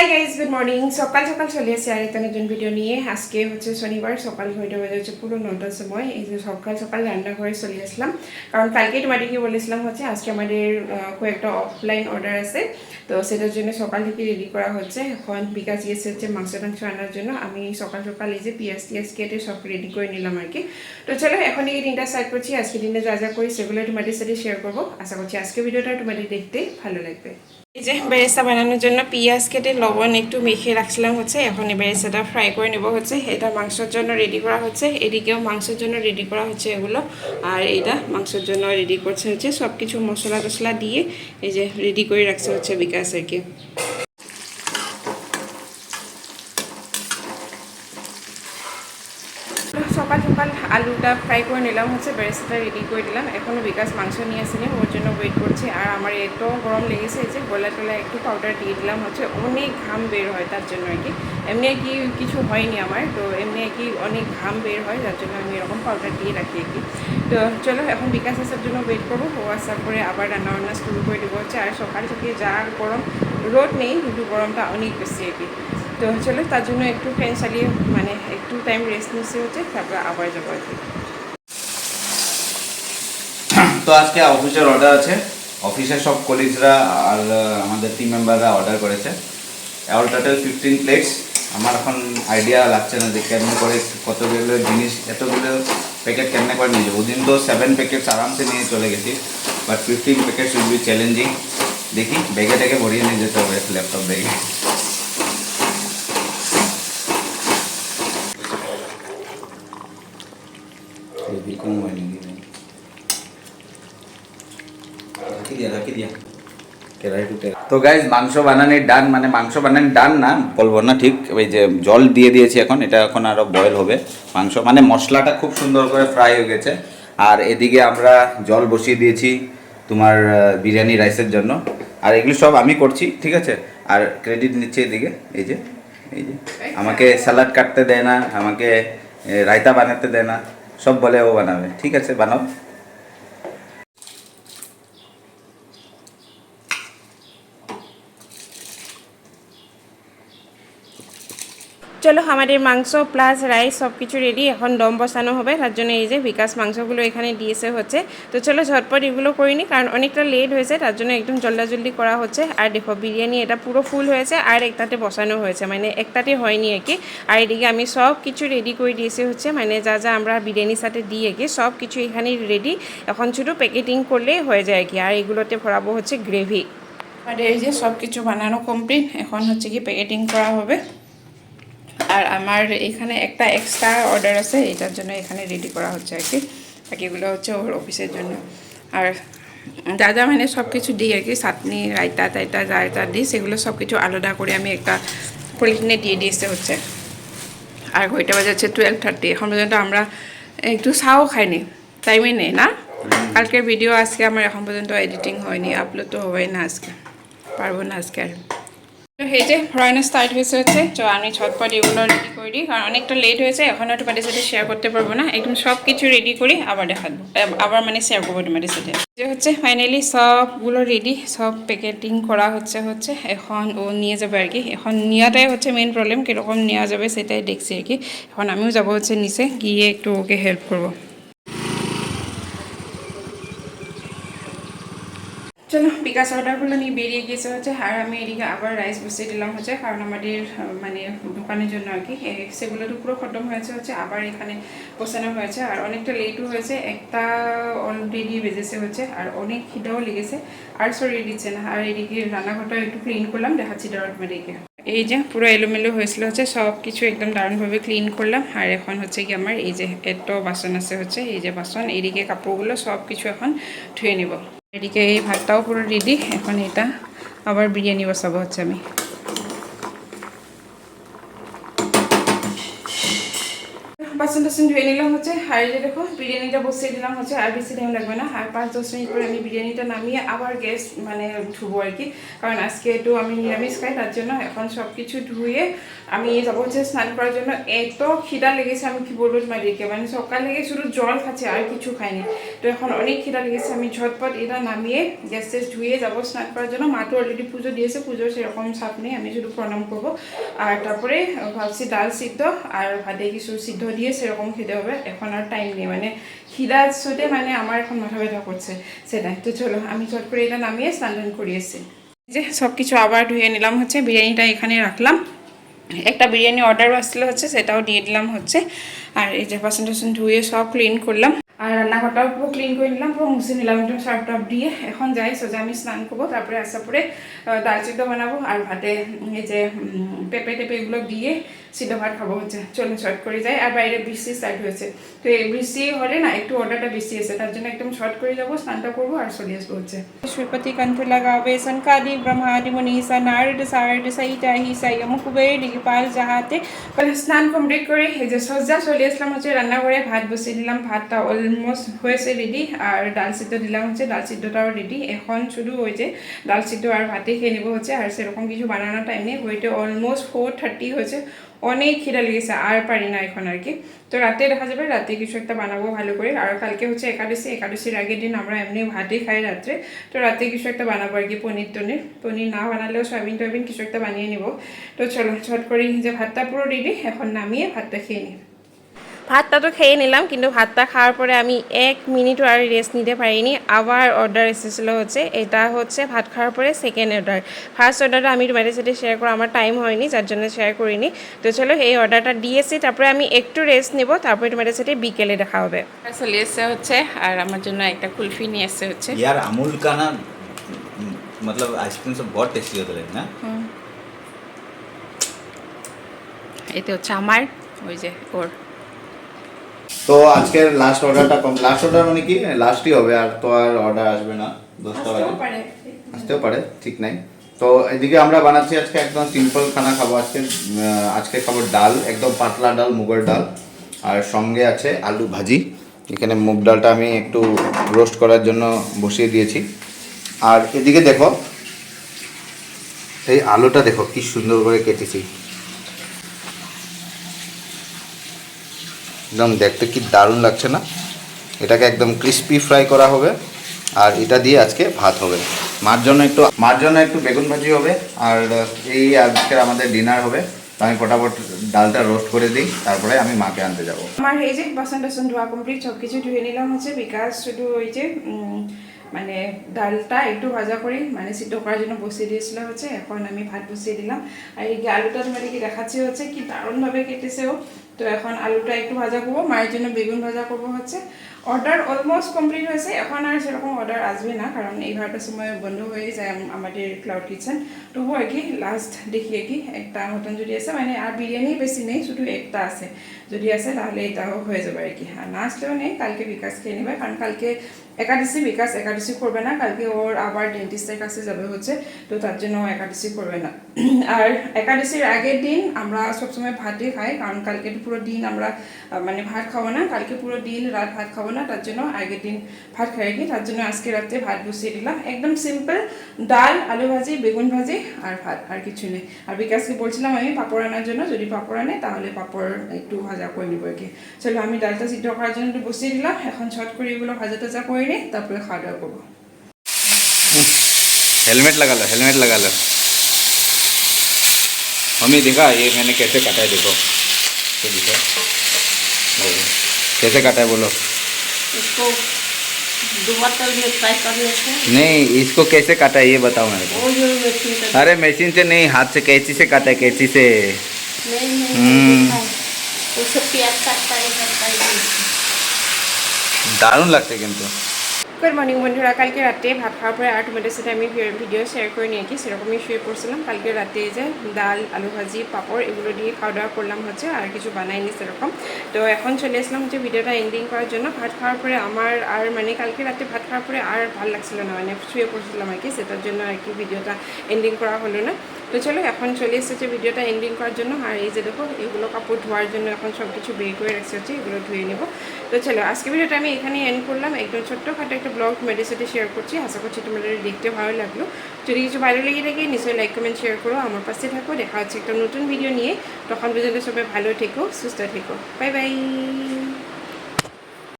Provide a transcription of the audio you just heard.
Hi guys good morning সকাল সকাল চলে আসছে আর একটা নতুন ভিডিও নিয়ে। আজকে হচ্ছে শনিবার, সকাল ঘড়িটা বাজে হচ্ছে পুরো নটার সময়। এই যে সকাল সকাল রান্নাঘরে চলে আসলাম। কারণ কালকে তোমাদেরকে বলেছিলাম হচ্ছে আজকে আমাদের কয়েকটা অফলাইন অর্ডার আছে। তো সেটার জন্য সকাল থেকে রেডি করা হচ্ছে। এখন বিকাশ গিয়েছে হচ্ছে মাংস টাংস আনার জন্য। আমি সকাল সকাল এই যে পিঁয়াজ টিয়াজ কেটে সব রেডি করে নিলাম আর কি। তো চলো, এখন এই দিনটা স্টার্ট করছি। আজকে দিনে যা যা করি সেগুলো তোমাদের সাথে শেয়ার করব। আশা করছি আজকে ভিডিওটা তোমাদের দেখতে ভালো লাগবে। এই যে বেরেস্তা বানানোর জন্য পেঁয়াজ কেটে লবণ একটু মেখে রাখছিলাম হচ্ছে, এখন এই বেরেস্তাটা ফ্রাই করে নেব হচ্ছে। এটা মাংসের জন্য রেডি করা হচ্ছে। এদিকেও মাংসের জন্য রেডি করা হচ্ছে এগুলো। আর এটা মাংসের জন্য রেডি করছে হচ্ছে সব কিছু মশলা টশলা দিয়ে এই যে রেডি করে রাখছে হচ্ছে বিকাশ আর কি সকাল সকাল আলুটা ফ্রাই করে নিলাম, হচ্ছে বেরেস্তাটা রেডি করে দিলাম। এখনও বিকাশ মাংস নিয়ে আসেনি, ওর জন্য ওয়েট করছি। আর আমার এত গরম লেগেছে যে গলা টলা একটু পাউডার দিয়ে দিলাম, হচ্ছে অনেক ঘাম বের হয় তার জন্য আর কি। এমনি আর কি কিছু হয়নি আমার, তো এমনি আর কি অনেক ঘাম বের হয়, যার জন্য আমি এরকম পাউডার দিয়ে রাখি আর কি। তো চলো, এখন বিকাশ আসার জন্য ওয়েট করব, ও আসার পরে আবার রান্না বান্না শুরু করে দেবো, হচ্ছে আর সকাল থেকে যা গরম, রোদ নেই, কিন্তু গরমটা অনেক বেশি আর কি। তো চলো তার জন্য একটু ফ্যান চালিয়ে মানে একটু টাইম রেস্ট নিচ্ছে হচ্ছে, তারপর আবার যাব আর তো আজকে অফিসের অর্ডার আছে। অফিসের সব কলিগসরা আর আমাদের টিম মেম্বাররা অর্ডার করেছে। অল টোটাল ফিফটিন প্লেটস আমার এখন আইডিয়া লাগছে না যে কেমন করে, কতগুলো জিনিস, এতগুলো প্যাকেট কেমনে করে নিয়ে যাব। ওদিন তো সেভেন প্যাকেটস আরামসে নিয়ে চলে গেছি but fifteen packets will be challenging দেখি, ব্যাগে ট্যাগে ভরিয়ে নিয়ে যেতে হবে ল্যাপটপ ব্যাগে। তো গাইজ মাংস বানানির ডান মানে মাংস বানানোর ডান না, বলব না ঠিক, ওই যে জল দিয়ে দিয়েছি এখন, এটা এখন আরও বয়েল হবে। মাংস মানে মশলাটা খুব সুন্দর করে ফ্রাই হয়ে গেছে। আর এদিকে আমরা জল বসিয়ে দিয়েছি তোমার বিরিয়ানি রাইসের জন্য। আর এগুলো সব আমি করছি, ঠিক আছে? আর ক্রেডিট নিচ্ছে এদিকে, এই যে এই যে। আমাকে স্যালাড কাটতে দেয় না, আমাকে রায়তা বানাতে দেয় না। সব বলে ও বানাবে। ঠিক আছে বানাও। চলো, আমাদের মাংস প্লাস রাইস সব কিছু রেডি এখন দম বসানো হবে। তার জন্য এই যে বিকাশ মাংসগুলো এখানে দিয়েছে হচ্ছে। তো চলো, ঝটপট এগুলো করিনি কারণ অনেকটা লেট হয়েছে, তার জন্য একদম জলদি করা হচ্ছে। আর দেখো, বিরিয়ানি এটা পুরো ফুল হয়েছে, আর একটাতে বসানো হয়েছে। মানে একটাতে হয়নি আর কি। আর এদিকে আমি সব কিছু রেডি করে দিয়েছি হচ্ছে মানে যা যা আমরা বিরিয়ানির সাথে দিই আর কি সব কিছু এখানে রেডি এখন শুধু প্যাকেটিং করলেই হয়ে যায় আর কি। আর এগুলোতে ভরাবো হচ্ছে গ্রেভি আর এই যে সব কিছু বানানো কমপ্লিট এখন হচ্ছে কি প্যাকেটিং করা হবে। আর আমার এখানে একটা এক্সট্রা অর্ডার আছে এটার জন্য এখানে রেডি করা হচ্ছে আর কি। বাকিগুলো হচ্ছে ওর অফিসের জন্য। আর যা যা মানে সব কিছু দিই আর কি চাটনি রায়তা টাইতা যা যা দিই সেগুলো সব কিছু আলাদা করে আমি একটা পলিথিনে দিয়ে দিয়েছে হচ্ছে। আর ঘড়িটা বাজে হচ্ছে টুয়েলভ থার্টি এখন পর্যন্ত আমরা একটু চাও খাইনি টাইমই নেই না? কালকের ভিডিও আজকে আমার এখন পর্যন্ত এডিটিং হয়নি আপলোড তো হবেই না আজকে পারব না আজকে আর। তো যে ভরানো স্টার্ট হয়েছে হচ্ছে, তো আমি ছটপট এগুলো রেডি করে দিই, কারণ অনেকটা লেট হয়েছে, এখন আর তোমাদের সাথে শেয়ার করতে পারব না, একদম সব কিছু রেডি করি আবার দেখাবো, আব- আবার মানে শেয়ার করব তোমাদের সাথে। যে হচ্ছে ফাইনালি সবগুলো রেডি সব প্যাকেটিং করা হচ্ছে হচ্ছে, এখন ও নিয়ে যাবে আর কি, এখন নেওয়াটাই হচ্ছে মেন প্রবলেম কীরকম নেওয়া যাবে সেটাই দেখছি আর কি, এখন আমিও যাব হচ্ছে নিচে গিয়ে একটু ওকে হেল্প করব। চলো অর্ডারগুলো নিয়ে বেরিয়ে গিয়েছে হচ্ছে, আর আমি এদিকে আবার রাইস বসিয়ে দিলাম হচ্ছে, কারণ আমাদের মানে দোকানের জন্য আর কি সেগুলো পুরো খতম হয়েছে হচ্ছে, আবার এখানে বসানো হয়েছে, আর অনেকটা লেটও হয়েছে, একটা অলরেডি বেজেছে হচ্ছে, আর অনেক খিদাও লেগেছে, আর সরিয়ে দিচ্ছে না, আর এদিকে রান্নাঘরটা একটু ক্লিন করলাম, দেখাচ্ছি দাঁড়াত মেয়েদিকে এই যে পুরো এলোমেলো হয়েছিল হচ্ছে সব কিছু একদম দারুণভাবে ক্লিন করলাম, আর এখন হচ্ছে কি আমার এই যে এত বাসন আছে হচ্ছে, এই যে বাসন, এদিকে কাপড়গুলো সব কিছু এখন ধুয়ে নিব। এদিকে এই ভাতটাও পুরো রেডি এখন এটা আবার বিরিয়ানি বসাবো হচ্ছে আমি। বাসন টাসন ধুয়ে নিলাম হচ্ছে আর যে দেখো বিরিয়ানিটা বসিয়ে দিলাম হচ্ছে আর বেশি টাইম লাগবে না। আর পাঁচ, দশ মিনিট পরে আমি বিরিয়ানিটা নামিয়ে আবার গ্যাস মানে ধুবো আর কি। কারণ আজকে একটু আমি নিরামিষ খাই, তার জন্য এখন সব কিছু ধুয়ে আমি যাব হচ্ছে স্নান করার জন্য। এত খিদা লেগেছে, আমি কি বলব তোমাদেরকে মানে সকাল থেকে শুধু জল খাচ্ছি আর কিছু খাইনি তো এখন অনেক খিদা লেগেছে, আমি ঝটপট এটা নামিয়ে গ্যাস টেস ধুয়ে যাব স্নান করার জন্য। মা তো অলরেডি পুজো দিয়েছে পুজোর সেরকম চাপ নেই, আমি শুধু প্রণাম করব। আর তারপরে ভাবছি ডাল সিদ্ধ, আর ভাতে কিছু সিদ্ধ দিয়ে সেরকম খেতে হবে, এখন আর টাইম নেই। মানে খিদা চোটে মানে আমার এখন মাথা ব্যথা করছে। সেটাই। তো চলো, আমি চট করে এটা নামিয়ে স্নান টান করিয়েছি যে সব কিছু আবার ধুয়ে নিলাম হচ্ছে, বিরিয়ানিটা এখানে রাখলাম। একটা বিরিয়ানি অর্ডার আসলে হচ্ছে, সেটাও দিয়ে দিলাম হচ্ছে। আর এই যে বাসন টাসন ধুয়ে সব ক্লিন করলাম। আর রান্নাঘরটাও পুরো ক্লিন করে নিলাম, পুরো মুছে নিলাম একটু সার্ফ টাফ দিয়ে। এখন যাই, সোজা আমি স্নান করব, তারপরে আসার পরে সিদ্ধ বানাবো। আর ভাতে এই যে পেঁপে টেপে এগুলো দিয়ে সিদ্ধ ভাত খাব হচ্ছে চলো শর্ট করে যাই। আর বাইরে বৃষ্টি স্টার্ট হয়েছে। তো এই বৃষ্টি হলে না একটু অর্ডারটা বেশি আছে। তার জন্য একদম শর্ট করে যাব স্নানটা করব আর চলে আসব হচ্ছে। সুরপতি কণ্ঠ লাগাবে সনকাদি ব্রহ্মাদি মনীষা নারদ সারদ সাইটা হিসা ইয়ম কুবের দিগপাল যাহাতে। স্নান কমপ্লিট করে এই যে সজ্জা চলে আসলাম হচ্ছে রান্নাঘরে। ভাত বসিয়ে দিলাম ভাতটা অলমোস্ট হয়েছে রেডি আর ডাল সিদ্ধ দিলাম হচ্ছে ডাল সিদ্ধটাও রেডি এখন শুধু ওই যে ডাল সিদ্ধ আর ভাতে খেয়ে নেব হচ্ছে আর সেরকম কিছু বানানোর টাইম নেই। ওইটা অলমোস্ট ফোর থার্টি হয়েছে। অনেক খিদা লেগেছে, আর পারি না এখন আর কি। তো রাতে দেখা যাবে, রাতে কিছু একটা বানাবো ভালো করে। আর কালকে হচ্ছে একাদশী, একাদশীর আগের দিন আমরা এমনি ভাতই খাই রাত্রে। তো রাতে কিছু একটা বানাবো আর কি, পনির টনির। পনির না বানালেও সয়াবিন টয়াবিন কিছু একটা বানিয়ে নিব। তো চলো ছট করে যে ভাতটা পুরো রেডি এখন নামিয়ে ভাতটা খেয়ে নিই। ভাতটা তো খেয়ে নিলাম কিন্তু ভাতটা খাওয়ার পরে আমি এক মিনিটও আর রেস্ট নিতে পারিনি আবার অর্ডার এসেছিলো হচ্ছে এটা হচ্ছে ভাত খাওয়ার পরে সেকেন্ড অর্ডার ফার্স্ট অর্ডারটা আমি তোমাদের সাথে শেয়ার করা আমার টাইম হয়নি যার জন্য শেয়ার করিনি তো চলো এই অর্ডারটা দিয়েছি তারপরে আমি একটু রেস্ট নেবো তারপরে তোমাদের সাথে বিকেলে দেখা হবে চলে এসছে হচ্ছে আর আমার জন্য একটা কুলফি নিয়ে এসছে হচ্ছে यार अमूल का ना मतलब आइसक्रीम सब बहुत टेस्टी होता है ना এতে হচ্ছে আমার ওই যে ওর তো আজকের লাস্ট অর্ডারটা কম লাস্ট অর্ডার মানে কি? লাস্টই হবে আর তো আর অর্ডার আসবে না দশটা বাজে আসতেও পারে ঠিক নাই। তো এদিকে আমরা বানাচ্ছি আজকে একদম সিম্পল খানা খাব। আজকে আজকে খাব ডাল একদম পাতলা ডাল মুগের ডাল। আর সঙ্গে আছে আলু ভাজি। এখানে মুগ ডালটা আমি একটু রোস্ট করার জন্য বসিয়ে দিয়েছি। আর এদিকে দেখো এই আলুটা দেখো কি সুন্দর করে কেটেছি। একদম দেখতে কি দারুণ লাগছে না? এটাকে একদম ক্রিস্পি ফ্রাই করা হবে। আর এটা দিয়ে আজকে ভাত হবে। মার জন্য একটু, মার জন্য একটু বেগুন ভাজি হবে। আর, এই আজকে আমাদের ডিনার হবে। আমি ফটাফট ডালটা রোস্ট করে দিই। তারপরে আমি মাকে আনতে যাব। আমার এই যে বাসন টাসন ধোয়া কমপ্লিট সব কিছু ধুয়ে নিলাম হচ্ছে বিকাশ শুধু ওই যে মানে ডালটা একটু ভাজা করে মানে সিদ্ধ করার জন্য বসিয়ে দিয়েছিল হচ্ছে। এখন আমি ভাত বসিয়ে দিলাম। আর এই আলুটা তোমাদেরকে দেখাচ্ছি হচ্ছে কি দারুণভাবে কেটেছে ও। তো এখন আলুটা একটু ভাজা করব। মায়ের জন্য বেগুন ভাজা করব হচ্ছে। অর্ডার অলমোস্ট কমপ্লিট হয়েছে এখন আর সেরকম অর্ডার আসবে না কারণ এগারোটার সময় বন্ধ হয়ে যায় আমাদের ক্লাউড কিচেন তবু আর কি লাস্ট দেখি আর কি একটা মতন যদি আছে মানে আর বিরিয়ানি বেশি নেই, শুধু একটা আছে। যদি আছে, তাহলে এটাও হয়ে যাবে আর কি। আর না নেই, কালকে বিকাশ খেয়ে নেবে কারণ কালকে একাদশী বিকাশ, একাদশী করবে না, কালকে ওর আবার ডেন্টিস্টের কাছে যাবে হচ্ছে, তো তার জন্য একাদশী করবে না। আর একাদশীর আগের দিন আমরা সবসময় ভাতই খাই কারণ কালকে পুরো দিন আমরা মানে ভাত খাব না, কালকে পুরো দিন রাত ভাত খাব না তার জন্য আগের দিন ভাত খাই কি তার জন্য আজকে রাত্রে ভাত বসিয়ে দিলাম একদম সিম্পল ডাল আলু ভাজি বেগুন ভাজি আর ভাত আর কিছু নেই আর বিকাশকে বলছিলাম আমি পাপড় আনার জন্য যদি পাপড় আনে তাহলে পাপড় একটু ভাজা করে নেবো আর কি চলো আমি ডালটা সিদ্ধ করার জন্য একটু বসিয়ে দিলাম এখন ছট করে এগুলো ভাজা টাজা করে নিই তারপরে খাওয়া দাওয়া করবো हेलमेट लगा लो हेलमेट लगा लो मम्मी देखा ये मैंने कैसे काटा है देखो तो देखो देखो। कैसे काटा है बोलो इसको में कर नहीं इसको कैसे काटा ये बताओ मेरे को। अरे मशीन से नहीं हाथ से कैची से काटा है कैची से। नहीं नहीं दारुण हम्म। लगता है किंतु গুড মর্নিং বন্ধুরা। কালকে রাতে ভাত খাওয়ার পরে আর তোমাদের সাথে আমি ভিডিও শেয়ার করে নিয়ে কি সেরকমই শুয়ে পড়ছিলাম। কালকে রাতে যে ডাল, আলু ভাজি, পাঁপড়, এগুলো দিয়ে খাওয়া দাওয়া করলাম হচ্ছে, আর কিছু বানাইনি সেরকম। তো এখন চলে আসলাম হচ্ছে ভিডিওটা এন্ডিং করার জন্য। ভাত খাওয়ার পরে আমার আর মানে কালকে রাতে ভাত খাওয়ার পরে আর ভালো লাগছিল না মানে শুয়ে পড়ছিলাম আর কি, সেটার জন্য আর কি ভিডিওটা এন্ডিং করা হলো না। তো চলো, এখন চলে এসেছে ভিডিওটা এন্ডিং করার জন্য। আর এই যে দেখো, এগুলো কাপড় ধোয়ার জন্য এখন সব কিছু বের করে রাখছি হচ্ছে, এগুলো ধুয়ে নেব। তো চলো, আজকে ভিডিওটা আমি এখানেই এন্ড করলাম। একদম ছোট্টখাটো একটা ব্লগ তোমাদের সাথে শেয়ার করছি। আশা করছি তোমাদের দেখতে ভালো লাগল। যদি কিছু ভালো লেগে থাকে, নিশ্চয়ই লাইক কমেন্ট শেয়ার করো। আমার পাশে থাকো। দেখা হচ্ছে একটা নতুন ভিডিও নিয়ে। তখন পর্যন্ত সবাই ভালো থেকো, সুস্থ থেকো। Bye bye